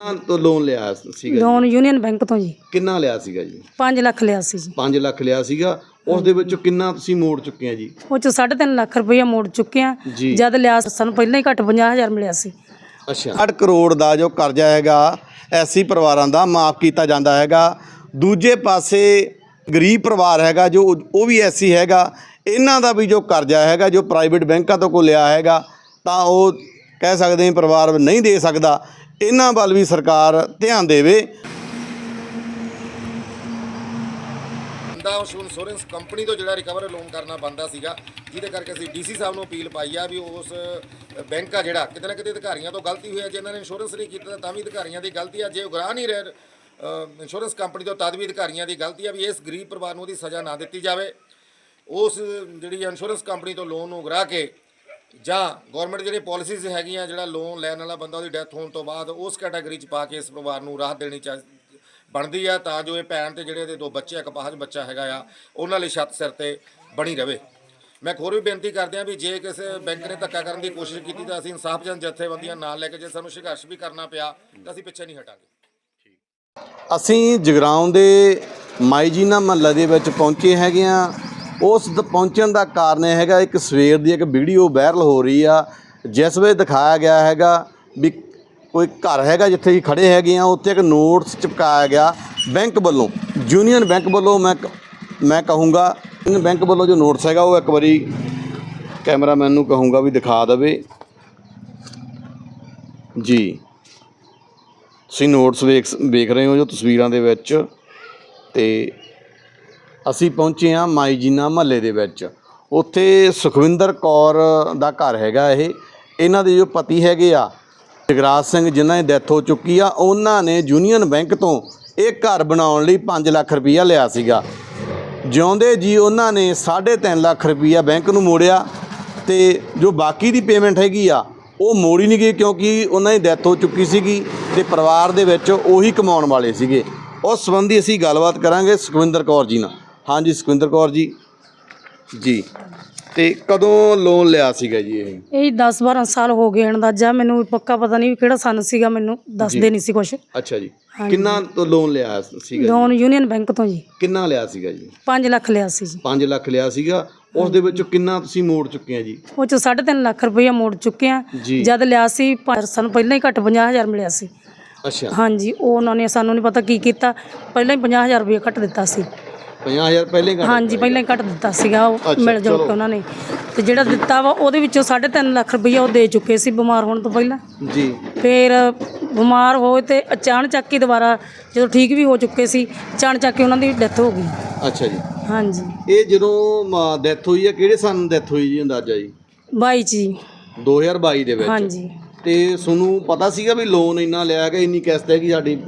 ਕਿੰਨਾ ਤੋਂ ਲੋਨ ਲਿਆ ਸੀਗਾ ਜੀ? ਲੋਨ ਯੂਨੀਅਨ ਬੈਂਕ ਤੋਂ ਜੀ। ਕਿੰਨਾ ਲਿਆ ਸੀਗਾ ਜੀ? 5 ਲੱਖ ਲਿਆ ਸੀ ਜੀ। 5 ਲੱਖ ਲਿਆ ਸੀਗਾ। ਉਸ ਦੇ ਵਿੱਚੋਂ ਕਿੰਨਾ ਤੁਸੀਂ ਮੋੜ ਚੁੱਕੇ ਆ ਜੀ? ਉਹ ਚ 3.5 ਲੱਖ ਰੁਪਈਆ ਮੋੜ ਚੁੱਕੇ ਆ। ਜੀ। ਜਦ ਲਿਆ ਸਾਨੂੰ ਪਹਿਲਾਂ ਹੀ ਘੱਟ 50000 ਮਿਲਿਆ ਸੀ। ਅੱਛਾ। 8 ਕਰੋੜ ਦਾ ਜੋ ਕਰਜ਼ਾ ਹੈਗਾ ਐਸੀ ਪਰਿਵਾਰਾਂ ਦਾ ਮਾਫ ਕੀਤਾ ਜਾਂਦਾ ਹੈਗਾ। ਦੂਜੇ ਪਾਸੇ ਗਰੀਬ ਪਰਿਵਾਰ ਹੈਗਾ ਜੋ ਉਹ ਵੀ ਐਸੀ ਹੈਗਾ। ਇਹਨਾਂ ਦਾ ਵੀ ਜੋ ਕਰਜ਼ਾ ਹੈਗਾ ਜੋ ਪ੍ਰਾਈਵੇਟ ਬੈਂਕਾਂ ਤੋਂ ਕੋ ਲਿਆ ਹੈਗਾ ਤਾਂ ਉਹ ਕਹਿ ਸਕਦੇ ਹਾਂ ਪਰਿਵਾਰ ਨਹੀਂ ਦੇ ਸਕਦਾ। ਇਹਨਾਂ ਵੱਲ ਵੀ ਸਰਕਾਰ ਧਿਆਨ ਦੇਵੇ। ਬੰਦਾ ਉਸ ਇੰਸ਼ੋਰੈਂਸ ਕੰਪਨੀ ਤੋਂ ਜਿਹੜਾ ਰਿਕਵਰ ਲੋਨ ਕਰਨਾ ਬੰਦਾ ਸੀਗਾ, ਜਿਹਦੇ ਕਰਕੇ ਅਸੀਂ ਡੀਸੀ ਸਾਹਿਬ ਨੂੰ ਅਪੀਲ ਪਾਈ ਆ ਵੀ ਉਸ ਬੈਂਕ ਆ ਜਿਹੜਾ, ਕਿਤੇ ਨਾ ਕਿਤੇ ਅਧਿਕਾਰੀਆਂ ਤੋਂ ਗਲਤੀ ਹੋਈ ਆ। ਜੇ ਇਹਨਾਂ ਨੇ ਇੰਸ਼ੋਰੈਂਸ ਨਹੀਂ ਕੀਤਾ ਤਾਂ ਵੀ ਅਧਿਕਾਰੀਆਂ ਦੀ ਗਲਤੀ ਆ। ਜੇ ਉਗਰਾ ਨਹੀਂ ਰਹੇ ਇੰਸ਼ੋਰੈਂਸ ਕੰਪਨੀ ਤੋਂ ਤਦ ਵੀ ਅਧਿਕਾਰੀਆਂ ਦੀ ਗਲਤੀ ਆ ਵੀ ਇਸ ਗਰੀਬ ਪਰਿਵਾਰ ਨੂੰ ਉਹਦੀ ਸਜ਼ਾ ਨਾ ਦਿੱਤੀ ਜਾਵੇ। ਉਸ ਜਿਹੜੀ ਇੰਸ਼ੋਰੈਂਸ ਕੰਪਨੀ ਤੋਂ ਲੋਨ ਨੂੰ ਉਗਰਾ ਕੇ ਜਾਂ ਗਵਰਨਮੈਂਟ ਜਿਹੜੀ ਪਾਲਿਸੀਜ਼ ਹੈਗੀਆਂ ਜਿਹੜਾ ਲੋਨ ਲੈਣ ਵਾਲਾ ਬੰਦਾ ਉਹਦੀ ਡੈਥ ਹੋਣ ਤੋਂ ਬਾਅਦ ਉਸ ਕੈਟਾਗਰੀ 'ਚ ਪਾ ਕੇ ਇਸ ਪਰਿਵਾਰ ਨੂੰ ਰਾਹਤ ਦੇਣੀ ਚਾਹੀਦੀ ਬਣਦੀ ਆ ਤਾਂ ਜੋ ਇਹ ਭੈਣ ਤੇ ਜਿਹੜੇ ਇਹਦੇ ਦੋ ਬੱਚੇ ਆ, ਇੱਕ ਪਾਹਜ ਬੱਚਾ ਹੈਗਾ ਆ ਉਹਨਾਂ ਲਈ ਛੱਤ ਸਿਰ ਤੇ ਬਣੀ ਰਵੇ। ਮੈਂ ਇੱਕ ਹੋਰ ਵੀ ਬੇਨਤੀ ਕਰਦੇ ਆ ਵੀ ਜੇ ਕਿਸੇ ਬੈਂਕ ਨੇ ਧੱਕਾ ਕਰਨ ਦੀ ਕੋਸ਼ਿਸ਼ ਕੀਤੀ ਤਾਂ ਅਸੀਂ ਇਨਸਾਫ ਜਨ ਜਥੇਬੰਦੀਆਂ ਨਾਲ ਲੈ ਕੇ ਜੇ ਸਾਨੂੰ ਸੰਘਰਸ਼ ਵੀ ਕਰਨਾ ਪਿਆ ਤਾਂ ਅਸੀਂ ਪਿੱਛੇ ਨਹੀਂ ਹਟਾਂਗੇ। ਅਸੀਂ ਜਗਰਾਉਂ ਦੇ ਮਾਈਜੀਨਾ ਮਹੱਲਾ ਦੇ ਵਿੱਚ ਪਹੁੰਚੇ ਹੈਗੇ ਆ। ਉਸ ਪਹੁੰਚਣ ਦਾ ਕਾਰਨ ਇਹ ਹੈਗਾ, ਇੱਕ ਸਵੇਰ ਦੀ ਇੱਕ ਵੀਡੀਓ ਵਾਇਰਲ ਹੋ ਰਹੀ ਆ, ਜਿਸ ਵਿੱਚ ਦਿਖਾਇਆ ਗਿਆ ਹੈਗਾ ਵੀ ਕੋਈ ਘਰ ਹੈਗਾ ਜਿੱਥੇ ਅਸੀਂ ਖੜੇ ਹੈਗੇ ਆ, ਉੱਥੇ ਇੱਕ ਨੋਟਸ ਚਿਪਕਾਇਆ ਗਿਆ ਬੈਂਕ ਵੱਲੋਂ, ਯੂਨੀਅਨ ਬੈਂਕ ਵੱਲੋਂ ਮੈਂ ਕ- ਮੈਂ ਕਹੂੰਗਾ ਬੈਂਕ ਵੱਲੋਂ ਜੋ ਨੋਟਸ ਹੈਗਾ ਉਹ ਇੱਕ ਵਾਰੀ ਕੈਮਰਾਮੈਨ ਨੂੰ ਕਹੂੰਗਾ ਵੀ ਦਿਖਾ ਦੇਵੇ। ਜੀ। ਤੁਸੀਂ ਨੋਟਸ ਵੇਖ ਵੇਖ ਰਹੇ ਹੋ ਜੋ ਤਸਵੀਰਾਂ ਦੇ ਵਿੱਚ ਤੇ ਅਸੀਂ ਪਹੁੰਚੇ ਹਾਂ ਮਾਈ ਜੀਨਾ ਮਹੱਲੇ ਦੇ ਵਿੱਚ। ਉੱਥੇ ਸੁਖਵਿੰਦਰ ਕੌਰ ਦਾ ਘਰ ਹੈਗਾ ਇਹ। ਇਹਨਾਂ ਦੇ ਜੋ ਪਤੀ ਹੈਗੇ ਆ, ਜਗਰਾਜ ਸਿੰਘ, ਜਿਨ੍ਹਾਂ ਦੀ ਡੈਥ ਹੋ ਚੁੱਕੀ ਆ, ਉਹਨਾਂ ਨੇ ਯੂਨੀਅਨ ਬੈਂਕ ਤੋਂ ਇਹ ਘਰ ਬਣਾਉਣ ਲਈ 5 ਲੱਖ ਰੁਪਈਆ ਲਿਆ ਸੀਗਾ। ਜਿਉਂਦੇ ਜੀ ਉਹਨਾਂ ਨੇ 3.5 ਲੱਖ ਰੁਪਈਆ ਬੈਂਕ ਨੂੰ ਮੋੜਿਆ ਤੇ ਜੋ ਬਾਕੀ ਦੀ ਪੇਮੈਂਟ ਹੈਗੀ ਆ, ਉਹ ਮੋੜੀ ਨਹੀਂ ਗਈ ਕਿਉਂਕਿ ਉਹਨਾਂ ਦੀ ਡੈਥ ਹੋ ਚੁੱਕੀ ਸੀਗੀ ਤੇ ਪਰਿਵਾਰ ਦੇ ਵਿੱਚ ਉਹੀ ਕਮਾਉਣ ਵਾਲੇ ਸੀਗੇ। ਉਸ ਸੰਬੰਧੀ ਅਸੀਂ ਗੱਲਬਾਤ ਕਰਾਂਗੇ ਸੁਖਵਿੰਦਰ ਕੌਰ ਜੀ ਨਾਲ। ਹਾਂਜੀ ਸੁਖਵਿੰਦਰ ਕੌਰ ਜੀ। ਜੀ। ਤੇ ਕਦੋਂ ਲੋਨ ਲਿਆ ਸੀਗਾ ਜੀ ਇਹ? ਇਹ 10 12 ਸਾਲ ਹੋ ਗਏ ਅੰਦਾਜ਼ਾ ਮੈਨੂੰ ਪੱਕਾ ਪਤਾ ਨਹੀਂ ਵੀ ਕਿਹੜਾ ਸੰਨ ਸੀਗਾ ਮੈਨੂੰ ਦੱਸਦੇ ਨਹੀਂ ਸੀ ਕੁਛ। ਅੱਛਾ ਜੀ। ਕਿੰਨਾ ਤੋਂ ਲੋਨ ਲਿਆ ਸੀਗਾ ਜੀ? ਲੋਨ ਯੂਨੀਅਨ ਬੈਂਕ ਤੋਂ ਜੀ। ਕਿੰਨਾ ਲਿਆ ਸੀਗਾ ਜੀ? 5 ਲੱਖ ਲਿਆ ਸੀ ਜੀ। 5 ਲੱਖ ਲਿਆ ਸੀਗਾ। ਉਸ ਦੇ ਵਿੱਚੋਂ ਕਿੰਨਾ ਤੁਸੀਂ ਮੋੜ ਚੁੱਕੇ ਆ ਜੀ? ਉਹ ਚ 3.5 ਲੱਖ ਰੁਪਈਆ ਮੋੜ ਚੁੱਕੇ ਆ। ਜੀ। ਜਦ ਲਿਆ ਸੀ ਪਰ ਸਾਨੂੰ ਪਹਿਲਾਂ ਹੀ ਘੱਟ 50000 ਮਿਲਿਆ ਸੀ। ਅੱਛਾ। ਹਾਂਜੀ ਉਹ ਉਹਨਾਂ ਨੇ ਸਾਨੂੰ ਨਹੀਂ ਪਤਾ ਕੀ ਕੀਤਾ। ਪਹਿਲਾਂ ਹੀ 50000 ਰੁਪਈਆ ਘੱਟ ਦਿੱਤਾ ਸੀ। 50000 ਪਹਿਲੇ ਘੱਟ ਹਾਂਜੀ ਪਹਿਲਾਂ ਹੀ ਘੱਟ ਦਿੱਤਾ ਸੀਗਾ ਉਹ ਅੱਛਾ, ਮਿਲ ਜੁਲ ਚਲੋ। ਕੇ ਉਹਨਾਂ ਨੇ। ਤੇ ਜਿਹੜਾ ਦਿੱਤਾ ਵਾ ਉਹਦੇ ਵਿੱਚੋਂ 3.5 ਲੱਖ ਰੁਪਈਆ ਉਹ ਦੇ ਚੁੱਕੇ ਸੀ ਬਿਮਾਰ ਹੋਣ ਤੋਂ ਪਹਿਲਾਂ। ਜੀ। ਫਿਰ ਬਿਮਾਰ ਹੋਏ ਤੇ ਅਚਾਨਕ ਚੱਕ ਹੀ ਦੁਬਾਰਾ ਜਦੋਂ ਠੀਕ ਵੀ ਹੋ ਚੁੱਕੇ ਸੀ ਅਚਾਨਕ ਚੱਕ ਕੇ ਉਹਨਾਂ ਦੀ ਡੈਥ ਹੋ ਗਈ। ਅੱਛਾ ਜੀ। ਹਾਂਜੀ। ਇਹ ਜਦੋਂ ਡੈਥ ਹੋਈ ਹੈ ਕਿਹੜੇ ਸਾਲ ਡੈਥ ਹੋਈ ਜੀ ਅੰਦਾਜ਼ਾ ਜੀ? ਬਾਈ ਜੀ। 2022 ਦੇ ਵਿੱਚ। ਹਾਂਜੀ। ਤੇ ਤੁਹਾਨੂੰ ਪਤਾ ਸੀਗਾ ਵੀ ਲੋਨ ਇੰਨਾ ਲਿਆ ਗਿਆ ਇੰਨੀ ਕਿਸ਼ਤ ਹੈਗੀ ਸਾਡੀ।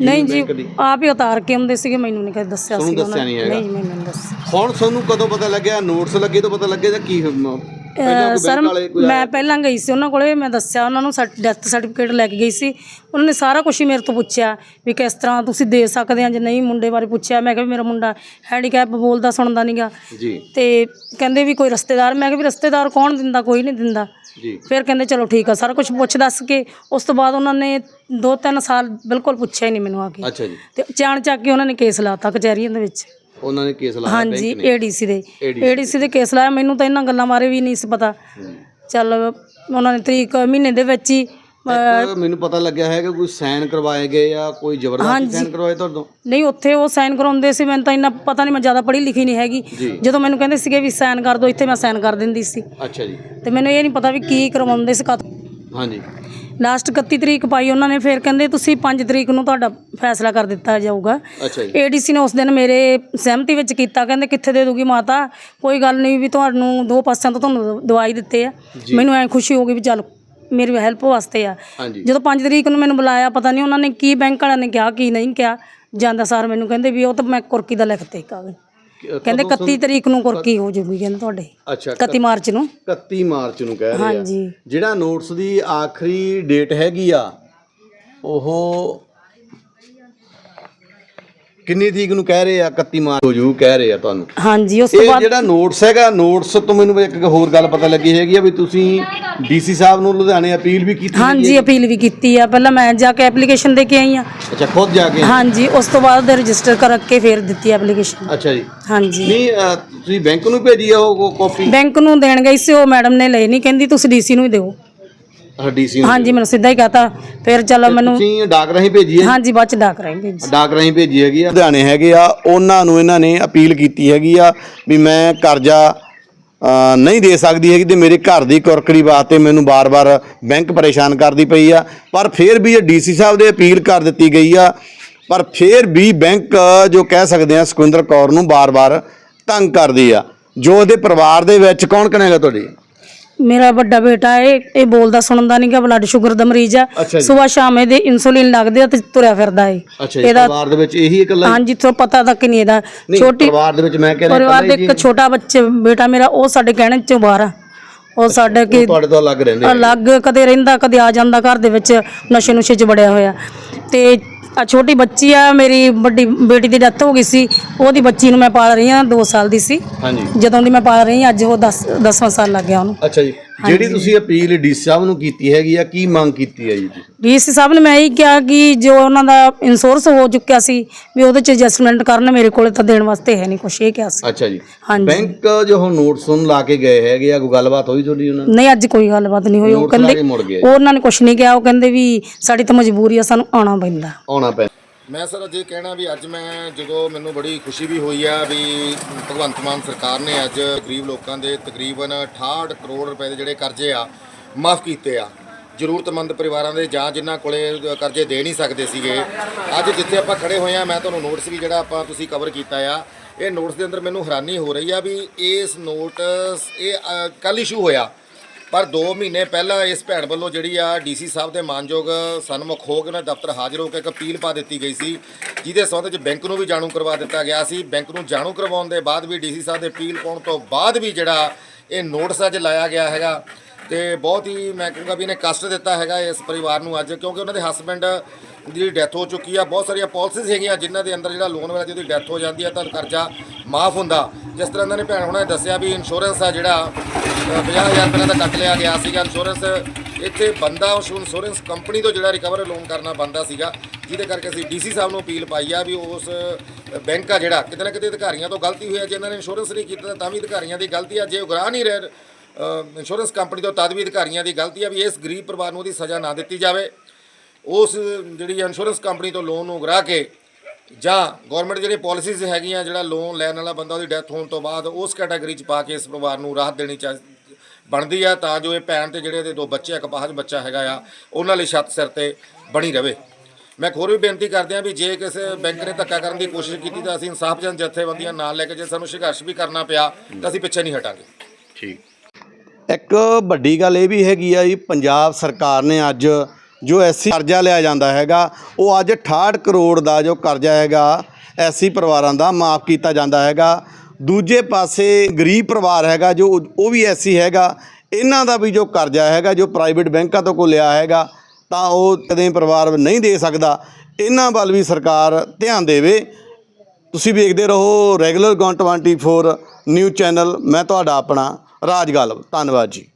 ਨਹੀਂ ਜੀ ਬੈਂਕ ਦੀ। ਆਪ ਹੀ ਉਤਾਰ ਕੇ ਆਉਂਦੇ ਸੀਗੇ ਮੈਨੂੰ ਨਹੀਂ ਕਦੇ ਦੱਸਿਆ ਤੁਹਾਨੂੰ ਸੀਗਾ ਦੱਸਿਆ ਉਹਨਾਂ ਨਹੀਂ ਨੇ। ਹੈਗਾ। ਨਹੀਂ ਮੈਨੂੰ ਦੱਸਿਆ। ਹੁਣ ਤੁਹਾਨੂੰ ਕਦੋਂ ਪਤਾ ਲੱਗਿਆ? ਨੋਟਸ ਲੱਗੇ ਤੋਂ ਪਤਾ ਲੱਗਿਆ ਜਾਂ ਕੀ ਮ- ਪਹਿਲਾਂ ਅਹ ਕੋਈ ਸਰ ਬੈਂਕ ਵਾਲੇ ਕੋਈ ਮੈਂ ਪਹਿਲਾਂ ਗਈ ਸੀ ਉਹਨਾਂ ਕੋਲੇ ਮੈਂ ਦੱਸਿਆ ਉਹਨਾਂ ਨੂੰ ਡੈਥ ਸਰਟੀਫਿਕੇਟ ਲੈ ਕੇ ਗਈ ਸੀ। ਉਹਨਾਂ ਨੇ ਸਾਰਾ ਕੁਝ ਹੀ ਮੇਰੇ ਤੋਂ ਪੁੱਛਿਆ ਵੀ ਕਿਸ ਤਰ੍ਹਾਂ ਤੁਸੀਂ ਦੇ ਸਕਦੇ ਆ ਜੇ ਨਹੀਂ ਮੁੰਡੇ ਬਾਰੇ ਪੁੱਛਿਆ। ਮੈਂ ਕਿਹਾ ਵੀ ਮੇਰਾ ਮੁੰਡਾ ਹੈਂਡੀਕੈਪ ਬੋਲਦਾ ਸੁਣਦਾ ਨਹੀਂਗਾ ਜੀ। ਤੇ ਕਹਿੰਦੇ ਵੀ ਕੋਈ ਰਿਸ਼ਤੇਦਾਰ ਮੈਂ ਕਿਹਾ ਵੀ ਰਿਸ਼ਤੇਦਾਰ ਕੌਣ ਦਿੰਦਾ? ਕੋਈ ਨਹੀਂ ਦਿੰਦਾ। ਜੀ। ਫਿਰ ਕਹਿੰਦੇ ਚਲੋ ਠੀਕ ਆ ਸਾਰਾ ਕੁਝ ਪੁੱਛ ਦੱਸ ਕੇ ਉਸ ਤੋਂ ਬਾਅਦ ਉਹਨਾਂ ਨੇ ਦੋ ਤਿੰਨ ਸਾਲ ਬਿਲਕੁਲ ਪੁੱਛਿਆ ਹੀ ਨਹੀਂ ਮੈਨੂੰ ਆ ਕੇ। ਅੱਛਾ ਜੀ। ਤੇ ਚਾਣ ਚੱਕ ਕੇ ਉਹਨਾਂ ਨੇ ਕੇਸ ਲਾਤਾ ਕਚਹਿਰੀਆਂ ਦੇ ਵਿੱਚ। ਉਹਨਾਂ ਨੇ ਕੇਸ ਲਾਇਆ ਹਾਂਜੀ ਬੈਂਕ ਨੇ? ਏਡੀਸੀ ਦੇ। ADC ਏਡੀਸੀ ਦੇ। ਕੇਸ ਲਾਇਆ ਮੈਨੂੰ ਤਾਂ ਇਹਨਾਂ ਗੱਲਾਂ ਬਾਰੇ ਵੀ ਨਹੀਂ ਸੀ ਪਤਾ। ਚੱਲ ਉਹਨਾਂ ਨੇ ਤਰੀਕ ਮਹੀਨੇ ਦੇ ਵਿੱਚ ਹੀ ਇੱਕ ਮੈਨੂੰ ਪਤਾ ਲੱਗਿਆ ਹੈ ਕਿ ਕੋਈ ਸਾਈਨ ਕਰਵਾਏ ਗਏ ਆ ਕੋਈ ਜ਼ਬਰਦਸਤੀ ਸਾਈਨ ਕਰਵਾਏ ਤੁਹਾਡੇ ਨਹੀਂ ਉੱਥੇ ਉਹ ਸਾਈਨ ਕਰਾਉਂਦੇ ਸੀ ਮੈਨੂੰ ਤਾਂ ਇੰਨਾ ਪਤਾ ਨਹੀਂ ਮੈਂ ਜ਼ਿਆਦਾ ਪੜ੍ਹੀ ਲਿਖੀ ਨਹੀਂ ਹੈਗੀ। ਜੀ। ਜਦੋਂ ਮੈਨੂੰ ਕਹਿੰਦੇ ਸੀਗੇ ਵੀ ਸਾਈਨ ਕਰ ਦਿਓ ਇੱਥੇ ਮੈਂ ਸਾਈਨ ਕਰ ਦਿੰਦੀ ਸੀ। ਅੱਛਾ ਜੀ। ਤੇ ਮੈਨੂੰ ਇਹ ਨਹੀਂ ਪਤਾ ਵੀ ਕੀ ਕਰਵਾਉਂਦੇ ਸੀ ਕਦ ਹਾਂਜੀ। ਲਾਸਟ 31 ਤਰੀਕ ਪਾਈ ਉਹਨਾਂ ਨੇ ਫਿਰ ਕਹਿੰਦੇ ਤੁਸੀਂ 5 ਤਰੀਕ ਨੂੰ ਤੁਹਾਡਾ ਫੈਸਲਾ ਕਰ ਦਿੱਤਾ ਜਾਊਗਾ। ਅੱਛਾ ਜੀ। ਏਡੀਸੀ ਨੇ ਉਸ ਦਿਨ ਮੇਰੇ ਸਹਿਮਤੀ ਵਿੱਚ ਕੀਤਾ ਕਹਿੰਦੇ ਕਿੱਥੇ ਦੇ ਦੂਗੀ ਮਾਤਾ ਕੋਈ ਗੱਲ ਨਹੀਂ ਵੀ ਤੁਹਾਨੂੰ ਦੋ ਪਾਸਿਆਂ ਤੋਂ ਤੁਹਾਨੂੰ ਦਵਾਈ ਦਿੱਤੇ ਆ। ਮੈਨੂੰ ਐ ਖੁਸ਼ੀ ਹੋ ਗਈ ਵੀ ਚੱਲ ਮੇਰੀ ਹੈਲਪ ਵਾਸਤੇ ਆ। ਹਾਂਜੀ। ਜਦੋਂ 5 ਤਰੀਕ ਨੂੰ ਮੈਨੂੰ ਬੁਲਾਇਆ ਪਤਾ ਨਹੀਂ ਉਹਨਾਂ ਨੇ ਕੀ ਬੈਂਕ ਵਾਲਿਆਂ ਨੇ ਕਿਹਾ ਕੀ ਨਹੀਂ ਕਿਹਾ। ਜਾਂਦਾ ਸਾਰ ਮੈਨੂੰ ਕਹਿੰਦੇ ਵੀ ਉਹ ਤਾਂ ਮੈਂ ਕੁਰਕੀ ਦਾ ਲਿਖਤੇ ਕਾਗਜ਼ ਕਹਿੰਦੇ 31 ਤਰੀਕ ਨੂੰ ਕੁਰਕੀ ਹੋ ਜੂਗੀ ਕਹਿੰਦੇ ਤੁਹਾਡੇ। ਅੱਛਾ 31 ਮਾਰਚ ਨੂੰ। 31 ਮਾਰਚ ਨੂੰ ਕਹਿ ਰਹੇ ਆ। ਹਾਂਜੀ। ਜਿਹੜਾ ਨੋਟਸ ਦੀ ਆਖਰੀ ਡੇਟ ਹੈਗੀ ਆ ਉਹ ਕਿੰਨੀ ਤਰੀਕ ਨੂੰ ਕਹਿ ਰਹੇ ਆ? 31 ਮਾਰਚ ਹੋ ਜੂ ਕਹਿ ਰਹੇ ਆ ਤੁਹਾਨੂੰ। ਹਾਂਜੀ ਉਸ ਤੋਂ ਇਹ ਬਾਅਦ ਜਿਹੜਾ ਨੋਟਸ ਹੈਗਾ ਨੋਟਸ ਤੋਂ ਮੈਨੂੰ ਇੱਕ ਹੋਰ ਗੱਲ ਪਤਾ ਲੱਗੀ ਹੈਗੀ ਆ ਵੀ ਤੁਸੀਂ ਡੀਸੀ ਸਾਹਿਬ ਨੂੰ ਲੁਧਿਆਣੇ ਅਪੀਲ ਵੀ ਕੀਤੀ ਹਾਂਜੀ? ਅਪੀਲ ਵੀ ਕੀਤੀ ਆ। ਪਹਿਲਾਂ ਮੈਂ ਜਾ ਕੇ ਐਪਲੀਕੇਸ਼ਨ ਦੇ ਕੇ ਆਈ ਆ। ਅੱਛਾ ਖੁਦ ਜਾ ਕੇ ਹਾਂਜੀ ਉਸ ਤੋਂ ਬਾਅਦ ਰਜਿਸਟਰ ਕਰਕੇ ਫਿਰ ਦਿੱਤੀ ਐਪਲੀਕੇਸ਼ਨ ਅੱਛਾ ਜੀ। ਹਾਂਜੀ। ਨਹੀਂ ਅਹ, ਤੁਸੀਂ ਬੈਂਕ ਨੂੰ ਭੇਜੀ ਆ ਉਹ ਕਾਪੀ ਬੈਂਕ ਨੂੰ ਦੇਣ ਗਈ ਸੀ ਉਹ ਮੈਡਮ ਨੇ ਲਈ ਨਹੀਂ ਕਹਿੰਦੀ ਤੁਸੀਂ ਡੀਸੀ ਨੂੰ ਹੀ ਦਿਓ। ਡੀਸੀ ਹਾਂਜੀ ਮੈਨੂੰ ਸਿੱਧਾ ਹੀ ਕਹਤਾ। ਫਿਰ ਚਲੋ ਮੈਨੂੰ ਤੁਸੀਂ ਡਾਕ ਰਾਹੀਂ ਭੇਜੀ ਹੈ ਹਾਂਜੀ ਬਾਅਦ ਚ ਡਾਕ ਰਾਂਗੇ ਜੀ ਡਾਕ ਰਾਹੀਂ ਭੇਜੀ ਹੈਗੀ ਆ। ਲੁਧਿਆਣੇ ਹੈਗੇ ਆ ਉਹਨਾਂ ਨੂੰ ਇਹਨਾਂ ਨੇ ਅਪੀਲ ਕੀਤੀ ਹੈਗੀ ਆ ਵੀ ਮੈਂ ਕਰਜ਼ਾ ਅ, ਨਹੀਂ ਦੇ ਸਕਦੀ ਹੈਗੀ ਤੇ ਮੇਰੇ ਘਰ ਦੀ ਕੁਰਕਰੀ ਵਾਸਤੇ ਮੈਨੂੰ ਬਾਰ-ਬਾਰ ਬੈਂਕ ਪਰੇਸ਼ਾਨ ਕਰਦੀ ਪਈ ਆ। ਪਰ ਫਿਰ ਵੀ ਇਹ ਡੀਸੀ ਸਾਹਿਬ ਦੇ ਅਪੀਲ ਕਰ ਦਿੱਤੀ ਗਈ ਆ। ਪਰ ਫਿਰ ਵੀ ਬੈਂਕ ਜੋ ਕਹਿ ਸਕਦੇ ਆ ਸੁਖਵਿੰਦਰ ਕੌਰ ਨੂੰ ਬਾਰ-ਬਾਰ ਤੰਗ ਕਰਦੀ ਆ। ਜੋ ਉਹਦੇ ਪਰਿਵਾਰ ਦੇ ਵਿੱਚ ਕੌਣ ਕਨੇਗਾ ਤੁਹਾਡੀ? ਮੇਰਾ ਵੱਡਾ ਬੇਟਾ ਹੈ ਇਹ ਬੋਲਦਾ ਸੁਣਦਾ ਨਹੀਂਗਾ ਬਲੱਡ ਸ਼ੂਗਰ ਦਾ ਮਰੀਜ਼ ਆ ਅੱਛਾ ਜੀ। ਸਵੇਰ ਸ਼ਾਮ ਇਹਦੇ ਇਨਸੂਲਿਨ ਲੱਗਦੇ ਆ ਤੇ ਤੁਰਿਆ ਫਿਰਦਾ ਹੈ ਅੱਛਾ ਜੀ ਪਰਿਵਾਰ ਦੇ ਵਿੱਚ ਇਹੀ ਇਕੱਲਾ ਹੀ? ਹਾਂਜੀ ਤੋਂ ਪਤਾ ਤੱਕ ਨਹੀਂ ਇਹਦਾ ਨਹੀਂ ਛੋਟੀ ਪਰਿਵਾਰ ਦੇ ਵਿੱਚ ਮੈਂ ਕਹਿ ਰਿਹਾ ਪਰਿਵਾਰ ਦੇ ਇੱਕ ਛੋਟਾ ਬੱਚੇ ਬੇਟਾ ਮੇਰਾ ਉਹ ਸਾਡੇ ਕਹਿਣੇ ਚੋਂ ਬਾਹਰ ਆ ਉਹ ਸਾਡੇ? ਕੀ ਤੁਹਾਡੇ ਤੋਂ ਅਲੱਗ ਰਹਿੰਦੇ। ਅਲੱਗ ਕਦੇ ਰਹਿੰਦਾ ਕਦੇ ਆ ਜਾਂਦਾ ਘਰ ਦੇ ਵਿੱਚ ਨਸ਼ੇ ਨੁਸ਼ੇ 'ਚ ਬੜਿਆ ਹੋਇਆ ਤੇ ਆ ਛੋਟੀ ਬੱਚੀ ਆ ਮੇਰੀ ਵੱਡੀ ਬੇਟੀ ਦੀ ਡੈਥ ਹੋ ਗਈ ਸੀ ਉਹਦੀ ਬੱਚੀ ਨੂੰ ਮੈਂ ਪਾਲ ਰਹੀ ਆ 2 ਸਾਲ ਦੀ ਸੀ। ਹਾਂਜੀ। ਜਦੋਂ ਦੀ ਮੈਂ ਪਾਲ ਰਹੀ ਹਾਂ ਅੱਜ ਉਹ 10 10ਵਾਂ ਸਾਲ ਲੱਗ ਗਿਆ ਉਹਨੂੰ। ਅੱਛਾ ਜੀ। ਜਿਹੜੀ ਤੁਸੀਂ ਅਪੀਲ ਡੀਸੀ ਸਾਹਿਬ ਨੂੰ ਕੀਤੀ ਹੈਗੀ ਆ ਕੀ ਮੰਗ ਕੀਤੀ ਹੈ ਜੀ ਤੁਸੀਂ? ਡੀਸੀ ਸਾਹਿਬ ਨੇ ਮੈਂ ਇਹ ਕਿਹਾ ਕਿ ਜੋ ਉਹਨਾਂ ਦਾ ਇੰਸ਼ੋਰੈਂਸ ਹੋ ਚੁੱਕਿਆ ਸੀ ਵੀ ਉਹਦੇ 'ਚ ਐਡਜਸਟਮੈਂਟ ਕਰਨ ਮੇਰੇ ਕੋਲੇ ਤਾਂ ਦੇਣ ਵਾਸਤੇ ਹੈ ਨਹੀਂ ਕੁਛ ਇਹ ਕਿਹਾ ਸੀ। ਅੱਛਾ ਜੀ। ਹਾਂਜੀ। ਬੈਂਕ ਜੋ ਹੁਣ ਨੋਟਸ ਨੂੰ ਲਾ ਕੇ ਗਏ ਹੈਗੇ ਆ ਕੋਈ ਗੱਲਬਾਤ ਹੋਈ ਤੁਹਾਡੀ ਉਹਨਾਂ ਨਾਲ? ਨਹੀਂ ਅੱਜ ਕੋਈ ਗੱਲਬਾਤ ਨਹੀਂ ਹੋਈ। ਉਹ ਨੋਟਸ ਲਾ ਕਹਿੰਦੇ ਕੇ ਮੁੜ ਗਏ। ਉਹਨਾਂ ਨੇ ਕੁਛ ਨਹੀਂ ਕਿਹਾ ਉਹ ਕਹਿੰਦੇ ਵੀ ਸਾਡੀ ਤਾਂ ਮਜਬੂਰੀ ਆ ਸਾਨੂੰ ਆਉਣਾ ਪੈਂਦਾ। ਆਉਣਾ ਪੈ ਮੈਂ ਸਰ ਅੱਜ ਇਹ ਕਹਿਣਾ ਵੀ ਅੱਜ ਮੈਂ ਜਦੋਂ ਮੈਨੂੰ ਬੜੀ ਖੁਸ਼ੀ ਵੀ ਹੋਈ ਆ ਵੀ ਭਗਵੰਤ ਮਾਨ ਸਰਕਾਰ ਨੇ ਅੱਜ ਗਰੀਬ ਲੋਕਾਂ ਦੇ ਤਕਰੀਬਨ 68 ਕਰੋੜ ਰੁਪਏ ਦੇ ਜਿਹੜੇ ਕਰਜ਼ੇ ਆ, ਮਾਫ ਕੀਤੇ ਆ। ਜ਼ਰੂਰਤਮੰਦ ਪਰਿਵਾਰਾਂ ਦੇ ਜਾਂ ਜਿਨ੍ਹਾਂ ਕੋਲੇ ਕਰਜ਼ੇ ਦੇ ਨਹੀਂ ਸਕਦੇ ਸੀਗੇ। ਅੱਜ ਜਿੱਥੇ ਆਪਾਂ ਖੜੇ ਹੋਏ ਆ, ਮੈਂ ਤੁਹਾਨੂੰ ਨੋਟਿਸ ਵੀ ਜਿਹੜਾ ਆਪਾਂ ਤੁਸੀਂ ਕਵਰ ਕੀਤਾ ਆ, ਇਹ ਨੋਟਿਸ ਦੇ ਅੰਦਰ ਮੈਨੂੰ ਹੈਰਾਨੀ ਹੋ ਰਹੀ ਆ ਵੀ ਇਸ ਨੋਟਿਸ ਇਹ ਕੱਲ ਇਸ਼ੂ ਹੋਇਆ। ਪਰ 2 ਮਹੀਨੇ ਪਹਿਲਾਂ ਇਸ ਭੈਣ ਵੱਲੋਂ ਜਿਹੜੀ ਆ ਡੀਸੀ ਸਾਹਿਬ ਦੇ ਮਾਨਯੋਗ ਸਨਮੁਖ ਹੋ ਕੇ ਉਹਨਾਂ ਦਫ਼ਤਰ ਹਾਜ਼ਰ ਹੋ ਕੇ ਇੱਕ ਅਪੀਲ ਪਾ ਦਿੱਤੀ ਗਈ ਸੀ, ਜਿਹਦੇ ਸੰਬੰਧ ਵਿੱਚ ਬੈਂਕ ਨੂੰ ਵੀ ਜਾਣੂ ਕਰਵਾ ਦਿੱਤਾ ਗਿਆ ਸੀ। ਬੈਂਕ ਨੂੰ ਜਾਣੂ ਕਰਵਾਉਣ ਦੇ ਬਾਅਦ ਵੀ ਡੀਸੀ ਸਾਹਿਬ ਦੇ ਅਪੀਲ ਪਾਉਣ ਤੋਂ ਬਾਅਦ ਵੀ ਜਿਹੜਾ ਇਹ ਨੋਟਿਸ ਅੱਜ ਲਾਇਆ ਗਿਆ ਹੈਗਾ ਤੇ ਬਹੁਤ ਹੀ ਮੈਂ ਕਹੂੰਗਾ ਵੀ ਇਹਨੇ ਕਸ਼ਟ ਦਿੱਤਾ ਹੈਗਾ ਇਸ ਪਰਿਵਾਰ ਨੂੰ ਅੱਜ, ਕਿਉਂਕਿ ਉਹਨਾਂ ਦੇ ਹਸਬੰਡ ਦੀ ਡੈਥ ਹੋ ਚੁੱਕੀ ਆ। ਬਹੁਤ ਸਾਰੀਆਂ ਪਾਲਿਸੀਜ਼ ਹੈਗੀਆਂ ਜਿਨ੍ਹਾਂ ਦੇ ਅੰਦਰ ਜਿਹੜਾ ਲੋਨ ਵਾਲਾ ਜਿਹਦੀ ਡੈਥ ਹੋ ਜਾਂਦੀ ਆ ਤਾਂ ਕਰਜ਼ਾ ਮਾਫ ਹੁੰਦਾ। ਜਿਸ ਤਰ੍ਹਾਂ ਇਹਨਾਂ ਨੇ ਭੈਣ ਹੁਣਾਂ ਨੇ ਦੱਸਿਆ ਵੀ ਇੰਸ਼ੋਰੈਂਸ ਆ ਜਿਹੜਾ ਅ, 50000 ਰੁਪਏ ਦਾ ਕੱਟ ਲਿਆ ਗਿਆ ਸੀਗਾ। ਇੰਸ਼ੋਰੈਂਸ ਇੱਥੇ ਬੰਦਾ ਉਸ ਇੰਸ਼ੋਰੈਂਸ ਕੰਪਨੀ ਤੋਂ ਜਿਹੜਾ ਰਿਕਵਰ ਲੋਨ ਕਰਨਾ ਬੰਦਾ ਸੀਗਾ। ਜਿਹਦੇ ਕਰਕੇ ਅਸੀਂ ਡੀਸੀ ਸਾਹਿਬ ਨੂੰ ਅਪੀਲ ਪਾਈ ਆ ਵੀ ਉਸ ਬੈਂਕ ਆ ਜਿਹੜਾ ਕਿਤੇ ਨਾ ਕਿਤੇ ਅਧਿਕਾਰੀਆਂ ਤੋਂ ਗਲਤੀ ਹੋਈ ਹੈ ਜੇ ਇਹਨਾਂ ਨੇ ਇੰਸ਼ੋਰੈਂਸ ਨਹੀਂ ਕੀਤਾ ਤਾਂ ਵੀ ਅਧਿਕਾਰੀਆਂ ਦੀ ਗਲਤੀ ਆ। ਜੇ ਉਗਰਾਹ ਨਹੀਂ ਰਹੇ ਇੰਸ਼ੋਰੈਂਸ ਕੰਪਨੀ ਤੋਂ ਤਦ ਵੀ ਅਧਿਕਾਰੀਆਂ ਦੀ ਗਲਤੀ ਆ ਵੀ ਇਸ ਗਰੀਬ ਪਰਿਵਾਰ ਨੂੰ ਉਹਦੀ ਸਜ਼ਾ ਨਾ ਦਿੱਤੀ ਜਾਵੇ। ਉਸ ਜਿਹੜੀ ਇੰਸ਼ੋਰੈਂਸ ਕੰਪਨੀ ਤੋਂ ਲੋਨ ਨੂੰ ਉਗਰਾ ਕੇ ਜਾਂ ਗਵਰਨਮੈਂਟ ਜਿਹੜੇ ਪਾਲਿਸੀਜ਼ ਹੈਗੀਆਂ ਜਿਹੜਾ ਲੋਨ ਲੈਣ ਵਾਲਾ ਬੰਦਾ ਉਹਦੀ ਡੈਥ ਹੋਣ ਤੋਂ ਬਾਅਦ ਉਸ ਕੈਟਾਗਰੀ 'ਚ ਪਾ ਕੇ ਇਸ ਪਰਿਵਾਰ ਨੂੰ ਰਾਹਤ ਦੇਣੀ ਚਾਹ ਬਣਦੀ ਆ ਤਾਂ ਜੋ ਇਹ ਭੈਣ ਤੇ ਜਿਹੜੇ ਇਹਦੇ ਦੋ ਬੱਚੇ ਅਪਾਹਜ ਬੱਚਾ ਹੈਗਾ ਆ ਉਹਨਾਂ ਲਈ ਛੱਤ ਸਿਰ ਤੇ ਬਣੀ ਰਵੇ। ਮੈਂ ਹੋਰ ਵੀ ਬੇਨਤੀ ਕਰਦੇ ਆ ਵੀ ਜੇ ਕਿਸੇ ਬੈਂਕ ਨੇ ਧੱਕਾ ਕਰਨ ਦੀ ਕੋਸ਼ਿਸ਼ ਕੀਤੀ ਤਾਂ ਅਸੀਂ ਇਨਸਾਫ ਜਨ ਜਥੇਬੰਦੀਆਂ ਨਾਲ ਲੈ ਕੇ ਜੇ ਸਾਨੂੰ ਸੰਘਰਸ਼ ਵੀ ਕਰਨਾ ਪਿਆ ਤਾਂ ਅਸੀਂ ਪਿੱਛੇ ਨਹੀਂ ਹਟਾਂਗੇ। ਠੀਕ। ਇੱਕ ਵੱਡੀ ਗੱਲ ਇਹ ਵੀ ਹੈਗੀ ਆ ਜੀ ਪੰਜਾਬ ਸਰਕਾਰ ਨੇ ਅੱਜ ਜੋ ਐਸੀ ਕਰਜ਼ਾ ਲਿਆ ਜਾਂਦਾ ਹੈਗਾ, ਉਹ ਅੱਜ 68 ਕਰੋੜ ਦਾ ਜੋ ਕਰਜ਼ਾ ਹੈਗਾ ਐਸੀ ਪਰਿਵਾਰਾਂ ਦਾ ਮਾਫ ਕੀਤਾ ਜਾਂਦਾ ਹੈਗਾ। ਦੂਜੇ ਪਾਸੇ ਗਰੀਬ ਪਰਿਵਾਰ ਹੈਗਾ, ਜੋ ਉਹ ਵੀ ਐਸੀ ਹੈਗਾ, ਇਹਨਾਂ ਦਾ ਵੀ ਜੋ ਕਰਜ਼ਾ ਹੈਗਾ, ਜੋ ਪ੍ਰਾਈਵੇਟ ਬੈਂਕਾਂ ਤੋਂ ਕੋ ਲਿਆ ਹੈਗਾ, ਤਾਂ ਉਹ ਕਦੇ ਪਰਿਵਾਰ ਨਹੀਂ ਦੇ ਸਕਦਾ। ਇਹਨਾਂ ਵੱਲ ਵੀ ਸਰਕਾਰ ਧਿਆਨ ਦੇਵੇ। ਤੁਸੀਂ ਵੇਖਦੇ ਰਹੋ ਰੈਗੂਲਰ ਗੌਨ 24 ਨਿਊਜ਼ ਚੈਨਲ, ਮੈਂ ਤੁਹਾਡਾ ਆਪਣਾ ਰਾਜ ਗਾਲਬ ਧੰਨਵਾਦ ਜੀ।